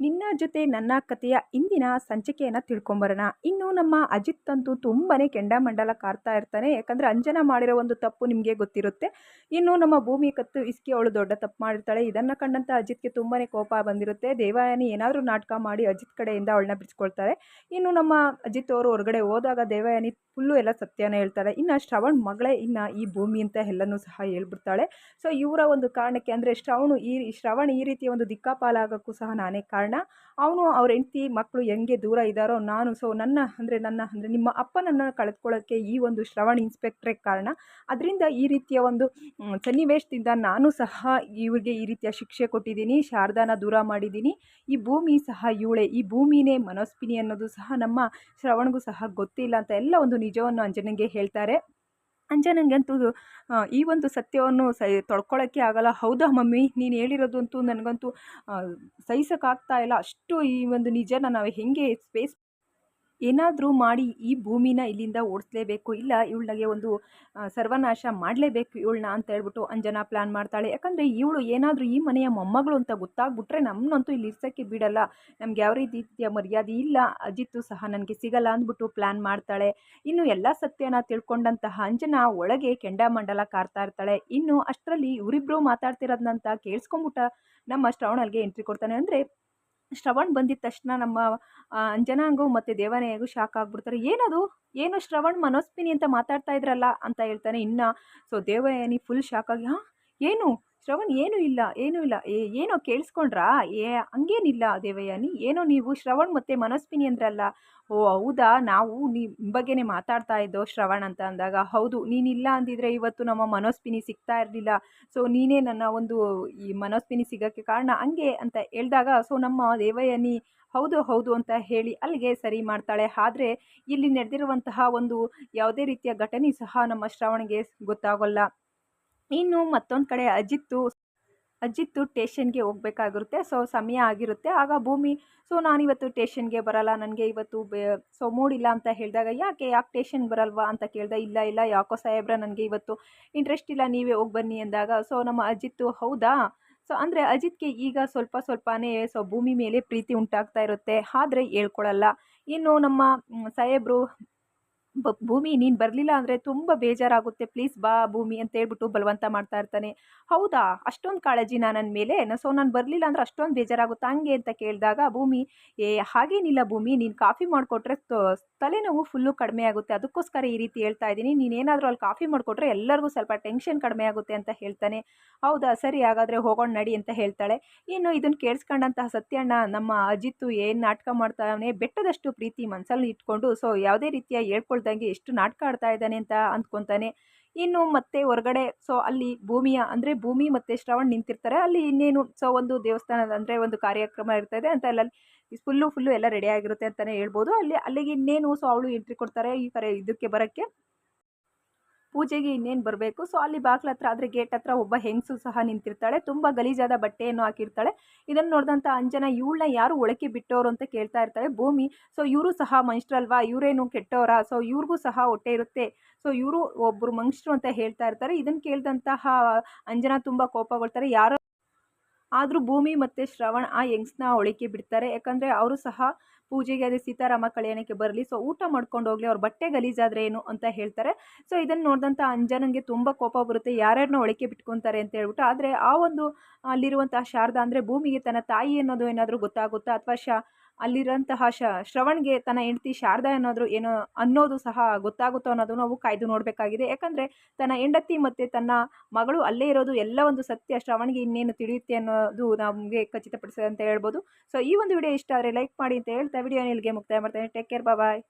ನಿನ್ನ ಜೊತೆ ನನ್ನ ಕಥೆಯ ಇಂದಿನ ಸಂಚಿಕೆಯನ್ನು ತಿಳ್ಕೊಂಬರೋಣ. ಇನ್ನು ನಮ್ಮ ಅಜಿತ್ ಅಂತೂ ತುಂಬನೇ ಕೆಂಡಾಮಂಡಲ ಕಾರ್ತಾ ಇರ್ತಾನೆ. ಯಾಕಂದರೆ ಅಂಜನಾ ಮಾಡಿರೋ ಒಂದು ತಪ್ಪು ನಿಮಗೆ ಗೊತ್ತಿರುತ್ತೆ. ಇನ್ನು ನಮ್ಮ ಭೂಮಿ ಕತ್ತು ಇಸ್ಕಿ ಅವಳು ದೊಡ್ಡ ತಪ್ಪು ಮಾಡಿರ್ತಾಳೆ. ಇದನ್ನು ಕಂಡಂಥ ಅಜಿತ್ಗೆ ತುಂಬನೇ ಕೋಪ ಬಂದಿರುತ್ತೆ. ದೇವಯಾನಿ ಏನಾದರೂ ನಾಟಕ ಮಾಡಿ ಅಜಿತ್ ಕಡೆಯಿಂದ ಅವಳನ್ನ ಬಿಡಿಸ್ಕೊಳ್ತಾರೆ ಇನ್ನು ನಮ್ಮ ಅಜಿತ್ ಅವರು ಹೊರಗಡೆ ಹೋದಾಗ ದೇವಯಾನಿ ಫುಲ್ಲು ಎಲ್ಲ ಸತ್ಯನ ಹೇಳ್ತಾಳೆ ಇನ್ನು ಶ್ರವಣ್ ಮಗಳೇ ಇನ್ನು ಈ ಭೂಮಿ ಅಂತ ಎಲ್ಲನೂ ಸಹ ಹೇಳ್ಬಿಡ್ತಾಳೆ. ಸೊ ಇವರ ಒಂದು ಕಾರಣಕ್ಕೆ ಅಂದರೆ ಶ್ರವಣು ಈ ಶ್ರವಣ್ ಈ ರೀತಿಯ ಒಂದು ದಿಕ್ಕಾಪಾಲಾಗೋಕ್ಕೂ ಸಹ ನಾನೇ ಕಾರಣ. ಅವನು ಅವ್ರ ಹೆಂಡತಿ ಮಕ್ಕಳು ಹೆಂಗೆ ದೂರ ಇದ್ದಾರೋ ನಾನು ಸೊ ನನ್ನ ಅಂದರೆ ನನ್ನ ಅಂದರೆ ನಿಮ್ಮ ಅಪ್ಪನನ್ನು ಕಳೆದುಕೊಳ್ಳೋಕ್ಕೆ ಈ ಒಂದು ಶ್ರವಣ್ ಇನ್ಸ್ಪೆಕ್ಟ್ರೇ ಕಾರಣ. ಅದರಿಂದ ಈ ರೀತಿಯ ಒಂದು ಸನ್ನಿವೇಶದಿಂದ ನಾನು ಸಹ ಇವ್ರಿಗೆ ಈ ರೀತಿಯ ಶಿಕ್ಷೆ ಕೊಟ್ಟಿದ್ದೀನಿ, ಶಾರದಾನ ದೂರ ಮಾಡಿದ್ದೀನಿ. ಈ ಭೂಮಿ ಸಹ ಇವಳೆ, ಈ ಭೂಮಿನೇ ಮನಸ್ವಿನಿ ಅನ್ನೋದು ಸಹ ನಮ್ಮ ಶ್ರವಣ್ಗೂ ಸಹ ಗೊತ್ತಿಲ್ಲ ಅಂತ ಎಲ್ಲ ಒಂದು ನಿಜವನ್ನು ಅಂಜನಿಗೆ ಹೇಳ್ತಾರೆ. ಅಂಜನಂಗಂತೂ ಈ ಒಂದು ಸತ್ಯವನ್ನು ಸೈ ತೊಳ್ಕೊಳ್ಳೋಕ್ಕೆ ಆಗಲ್ಲ. ಹೌದಾ ಮಮ್ಮಿ? ನೀನು ಹೇಳಿರೋದಂತೂ ನನಗಂತೂ ಸಹಿಸೋಕ್ಕಾಗ್ತಾ ಇಲ್ಲ. ಅಷ್ಟು ಈ ಒಂದು ನಿಜನ ನಾವು ಹೇಗೆ ಸ್ಪೇಸ್ ಏನಾದರೂ ಮಾಡಿ ಈ ಭೂಮಿನ ಇಲ್ಲಿಂದ ಓಡಿಸ್ಲೇಬೇಕು, ಇಲ್ಲ ಇವಳಿಗೆ ಒಂದು ಸರ್ವನಾಶ ಮಾಡಲೇಬೇಕು ಇವಳನ್ನ ಅಂತ ಹೇಳ್ಬಿಟ್ಟು ಅಂಜನಾ ಪ್ಲ್ಯಾನ್ ಮಾಡ್ತಾಳೆ. ಯಾಕಂದರೆ ಇವಳು ಏನಾದರೂ ಈ ಮನೆಯ ಮೊಮ್ಮಗಳು ಅಂತ ಗೊತ್ತಾಗ್ಬಿಟ್ರೆ ನಮ್ಮನ್ನಂತೂ ಇಲ್ಲಿ ಇರ್ಸೋಕ್ಕೆ ಬಿಡಲ್ಲ. ನಮ್ಗೆ ಯಾವ ರೀತಿಯ ಮರ್ಯಾದೆ ಇಲ್ಲ. ಅಜಿತ್ತು ಸಹ ನನಗೆ ಸಿಗಲ್ಲ ಅಂದ್ಬಿಟ್ಟು ಪ್ಲ್ಯಾನ್ ಮಾಡ್ತಾಳೆ. ಇನ್ನು ಎಲ್ಲ ಸತ್ಯನ ತಿಳ್ಕೊಂಡಂತಹ ಅಂಜನಾ ಒಳಗೆ ಕೆಂಡಾಮಂಡಲ ಕಾರ್ತಾ ಇರ್ತಾಳೆ. ಇನ್ನು ಅಷ್ಟರಲ್ಲಿ ಇವರಿಬ್ಬರು ಮಾತಾಡ್ತಿರೋದ್ನಂತ ಕೇಳಿಸ್ಕೊಂಬಿಟ್ಟ ನಮ್ಮ ಶ್ರವಣಲ್ಗೆ ಎಂಟ್ರಿ ಕೊಡ್ತಾನೆ. ಅಂದರೆ ಶ್ರವಣ್ ಬಂದಿದ ತಕ್ಷಣ ನಮ್ಮ ಅಂಜನಾಂಗು ಮತ್ತು ದೇವನೆಗೂ ಶಾಕ್ ಆಗಿಬಿಡ್ತಾರೆ. ಏನದು? ಏನು ಶ್ರವಣ್ ಮನೋಸ್ಪಿನಿ ಅಂತ ಮಾತಾಡ್ತಾ ಇದ್ರಲ್ಲ ಅಂತ ಹೇಳ್ತಾನೆ ಇನ್ನು. ಸೊ ದೇವಯಾನಿ ಫುಲ್ ಶಾಕ್ ಆಗಿ, ಹಾಂ? ಏನು? ಶ್ರವಣ್, ಏನೂ ಇಲ್ಲ ಏನೂ ಇಲ್ಲ. ಏ, ಏನೋ ಕೇಳಿಸ್ಕೊಂಡ್ರಾ? ಏ, ಹಂಗೇನಿಲ್ಲ ದೇವಯಾನಿ ಏನೋ ನೀವು ಶ್ರವಣ್ ಮತ್ತು ಮನಸ್ವಿನಿ ಅಂದ್ರಲ್ಲ. ಓ, ಹೌದಾ? ನಾವು ನಿಮ್ಮ ಬಗ್ಗೆನೇ ಮಾತಾಡ್ತಾ ಇದ್ದೋ ಶ್ರವಣ್ ಅಂತ ಅಂದಾಗ, ಹೌದು, ನೀನಿಲ್ಲ ಅಂದಿದ್ರೆ ಇವತ್ತು ನಮ್ಮ ಮನೋಸ್ವಿನಿ ಸಿಗ್ತಾ ಇರಲಿಲ್ಲ. ಸೊ, ನೀನೇ ನನ್ನ ಒಂದು ಈ ಮನೋಸ್ವಿನಿ ಸಿಗೋಕ್ಕೆ ಕಾರಣ, ಹಂಗೆ ಅಂತ ಹೇಳಿದಾಗ, ಸೊ, ನಮ್ಮ ದೇವಯಾನಿ ಹೌದು ಹೌದು ಅಂತ ಹೇಳಿ ಅಲ್ಲಿಗೆ ಸರಿ ಮಾಡ್ತಾಳೆ. ಆದರೆ, ಇಲ್ಲಿ ನಡೆದಿರುವಂತಹ ಒಂದು ಯಾವುದೇ ರೀತಿಯ ಘಟನೆ ಸಹ ನಮ್ಮ ಶ್ರವಣಿಗೆ ಗೊತ್ತಾಗೋಲ್ಲ. ಇನ್ನು ಮತ್ತೊಂದು ಕಡೆ ಅಜಿತ್ತು ಅಜಿತ್ತು ಟೇಷನ್ಗೆ ಹೋಗ್ಬೇಕಾಗಿರುತ್ತೆ. ಸೊ, ಸಮಯ ಆಗಿರುತ್ತೆ. ಆಗ ಭೂಮಿ, ಸೊ, ನಾನಿವತ್ತು ಟೇಷನ್ಗೆ ಬರಲ್ಲ. ನನಗೆ ಇವತ್ತು ಬೇ, ಸೊ, ಮೂಡಿಲ್ಲ ಅಂತ ಹೇಳಿದಾಗ, ಯಾಕೆ? ಯಾಕೆ ಟೇಷನ್ ಬರಲ್ವಾ? ಅಂತ ಕೇಳಿದೆ, ಇಲ್ಲ ಇಲ್ಲ, ಯಾಕೋ ಸಾಹೇಬ್ರ, ನನಗೆ ಇವತ್ತು ಇಂಟ್ರೆಸ್ಟ್ ಇಲ್ಲ. ನೀವೇ ಹೋಗಿ ಬನ್ನಿ ಅಂದಾಗ, ಸೊ, ನಮ್ಮ ಅಜಿತ್ತು ಹೌದಾ? ಸೊ, ಅಂದರೆ ಅಜಿತ್ಗೆ ಈಗ ಸ್ವಲ್ಪ ಸ್ವಲ್ಪನೇ, ಸೊ, ಭೂಮಿ ಮೇಲೆ ಪ್ರೀತಿ ಉಂಟಾಗ್ತಾ ಇರುತ್ತೆ. ಆದರೆ ಹೇಳ್ಕೊಳಲ್ಲ. ಇನ್ನು ನಮ್ಮ ಸಾಹೇಬರು ಭೂಮಿ ನೀನು ಬರಲಿಲ್ಲ ಅಂದರೆ ತುಂಬ ಬೇಜಾರಾಗುತ್ತೆ. ಪ್ಲೀಸ್ ಬಾ ಭೂಮಿ ಅಂತ ಹೇಳ್ಬಿಟ್ಟು ಬಲವಂತ ಮಾಡ್ತಾ ಇರ್ತಾನೆ. ಹೌದಾ? ಅಷ್ಟೊಂದು ಕಾಳಜಿನ ನನ್ನ ಮೇಲೆ? ಸೊ ನಾನು ಬರಲಿಲ್ಲ ಅಂದರೆ ಅಷ್ಟೊಂದು ಬೇಜಾರಾಗುತ್ತೆ. ಹಂಗೆ ಅಂತ ಕೇಳಿದಾಗ ಭೂಮಿ, ಏ, ಹಾಗೇನಿಲ್ಲ ಭೂಮಿ, ನೀನು ಕಾಫಿ ಮಾಡಿಕೊಟ್ರೆ ತಲೆನೋವು ಫುಲ್ಲು ಕಡಿಮೆ ಆಗುತ್ತೆ. ಅದಕ್ಕೋಸ್ಕರ ಈ ರೀತಿ ಹೇಳ್ತಾ ಇದ್ದೀನಿ. ನೀನೇನಾದರೂ ಅಲ್ಲಿ ಕಾಫಿ ಮಾಡಿಕೊಟ್ರೆ ಎಲ್ಲರಿಗೂ ಸ್ವಲ್ಪ ಟೆನ್ಷನ್ ಕಡಿಮೆ ಆಗುತ್ತೆ ಅಂತ ಹೇಳ್ತಾನೆ. ಹೌದಾ? ಸರಿ, ಹಾಗಾದರೆ ಹೋಗೋಣ ನಡಿ ಅಂತ ಹೇಳ್ತಾಳೆ. ಇನ್ನು ಇದನ್ನು ಕೇಳಿಸ್ಕೊಂಡಂತಹ ಸತ್ಯಣ್ಣ, ನಮ್ಮ ಅಜಿತ್ತು ಏನು ನಾಟಕ ಮಾಡ್ತಾನೆ ಬೆಟ್ಟದಷ್ಟು ಪ್ರೀತಿ ಮನಸ್ಸಲ್ಲಿ ಇಟ್ಕೊಂಡು, ಸೊ ಯಾವುದೇ ರೀತಿಯ ಹೇಳ್ಕೊಳ್ ಹೇಳ್ಕೊಳ್ದಂಗೆ ಎಷ್ಟು ನಾಟಕ ಆಡ್ತಾ ಇದ್ದಾನೆ ಅಂತ ಅಂದ್ಕೊತಾನೆ. ಇನ್ನು ಮತ್ತೆ ಹೊರಗಡೆ ಸೊ ಅಲ್ಲಿ ಭೂಮಿಯ, ಅಂದರೆ ಭೂಮಿ ಮತ್ತು ಶ್ರವಣ್ ನಿಂತಿರ್ತಾರೆ. ಅಲ್ಲಿ ಇನ್ನೇನು ಸೊ ಒಂದು ದೇವಸ್ಥಾನದ, ಅಂದರೆ ಒಂದು ಕಾರ್ಯಕ್ರಮ ಇರ್ತದೆ ಅಂತ ಅಲ್ಲಿ ಫುಲ್ಲು ಫುಲ್ಲು ಎಲ್ಲ ರೆಡಿ ಆಗಿರುತ್ತೆ ಅಂತಲೇ ಹೇಳ್ಬೋದು. ಅಲ್ಲಿ, ಅಲ್ಲಿಗೆ ಇನ್ನೇನು ಸೊ ಅವಳು ಎಂಟ್ರಿ ಕೊಡ್ತಾರೆ ಈ ಕರೆ ಇದಕ್ಕೆ ಬರೋಕ್ಕೆ. ಪೂಜೆಗೆ ಇನ್ನೇನು ಬರಬೇಕು? ಸೊ ಅಲ್ಲಿ ಬಾಗ್ಲ ಹತ್ರ ಆದರೆ ಗೇಟ್ ಹತ್ರ ಒಬ್ಬ ಹೆಂಗಸು ಸಹ ನಿಂತಿರ್ತಾಳೆ. ತುಂಬ ಗಲೀಜಾದ ಬಟ್ಟೆಯನ್ನು ಹಾಕಿರ್ತಾಳೆ. ಇದನ್ನು ನೋಡಿದಂಥ ಅಂಜನ ಇವಳನ್ನ ಯಾರು ಒಳಕೆ ಬಿಟ್ಟವರು ಅಂತ ಕೇಳ್ತಾ ಇರ್ತಾಳೆ. ಭೂಮಿ ಸೊ ಇವರು ಸಹ ಮನುಷ್ಯರಲ್ವಾ ಇವರೇನು ಕೆಟ್ಟವರ ಸೊ ಇವ್ರಿಗೂ ಸಹ ಹೊಟ್ಟೆ ಇರುತ್ತೆ. ಸೊ ಇವರು ಒಬ್ಬರು ಮನುಷ್ಯರು ಅಂತ ಹೇಳ್ತಾ ಇರ್ತಾರೆ. ಇದನ್ನು ಕೇಳಿದಂತಹ ಅಂಜನ ತುಂಬ ಕೋಪಗೊಳ್ತಾರೆ. ಯಾರೋ ಆದರೂ ಭೂಮಿ ಮತ್ತು ಶ್ರವಣ್ ಆ ಯಂಗ್ಸ್ನ ಒಳಕ್ಕೆ ಬಿಡ್ತಾರೆ. ಯಾಕಂದರೆ ಅವರು ಸಹ ಪೂಜೆಗೆ ಅದೇ ಸೀತಾರಾಮ ಕಲ್ಯಾಣಕ್ಕೆ ಬರಲಿ. ಸೊ ಊಟ ಮಾಡ್ಕೊಂಡು ಹೋಗಲಿ. ಅವ್ರ ಬಟ್ಟೆ ಗಲೀಜಾದರೆ ಏನು ಅಂತ ಹೇಳ್ತಾರೆ. ಸೊ ಇದನ್ನು ನೋಡಿದಂಥ ಅಂಜನನಿಗೆ ತುಂಬ ಕೋಪ ಬರುತ್ತೆ. ಯಾರ್ಯಾರನ್ನ ಒಳಕ್ಕೆ ಬಿಟ್ಕೊತಾರೆ ಅಂತ ಹೇಳ್ಬಿಟ್ಟು. ಆದರೆ ಆ ಒಂದು ಅಲ್ಲಿರುವಂಥ ಶಾರದಾ ಅಂದರೆ ಭೂಮಿಗೆ ತನ್ನ ತಾಯಿ ಅನ್ನೋದು ಏನಾದರೂ ಗೊತ್ತಾಗುತ್ತಾ? ಅಥವಾ ಶಾ ಅಲ್ಲಿರೋಂತಹ ಶ್ರವಣ್ಗೆ ತನ್ನ ಹೆಂಡತಿ ಶಾರದಾ ಅನ್ನೋದ್ರು ಏನೋ ಅನ್ನೋದು ಸಹ ಗೊತ್ತಾಗುತ್ತೋ ಅನ್ನೋದು ನಾವು ಕಾಯ್ದು ನೋಡಬೇಕಾಗಿದೆ. ಯಾಕಂದರೆ ತನ್ನ ಹೆಂಡತಿ ಮತ್ತು ತನ್ನ ಮಗಳು ಅಲ್ಲೇ ಇರೋದು ಎಲ್ಲ ಒಂದು ಸತ್ಯ, ಶ್ರವಣ್ಗೆ ಇನ್ನೇನು ತಿಳಿಯುತ್ತೆ ಅನ್ನೋದು ನಮಗೆ ಖಚಿತಪಡಿಸಿದೆ ಅಂತ ಹೇಳ್ಬೋದು. ಸೊ ಈ ಒಂದು ವಿಡಿಯೋ ಇಷ್ಟ ಆದರೆ ಲೈಕ್ ಮಾಡಿ ಅಂತ ಹೇಳ್ತಾ, ವಿಡಿಯೋ ಇಲ್ಲಿಗೆ ಮುಕ್ತಾಯ ಮಾಡ್ತೇನೆ. Take care bye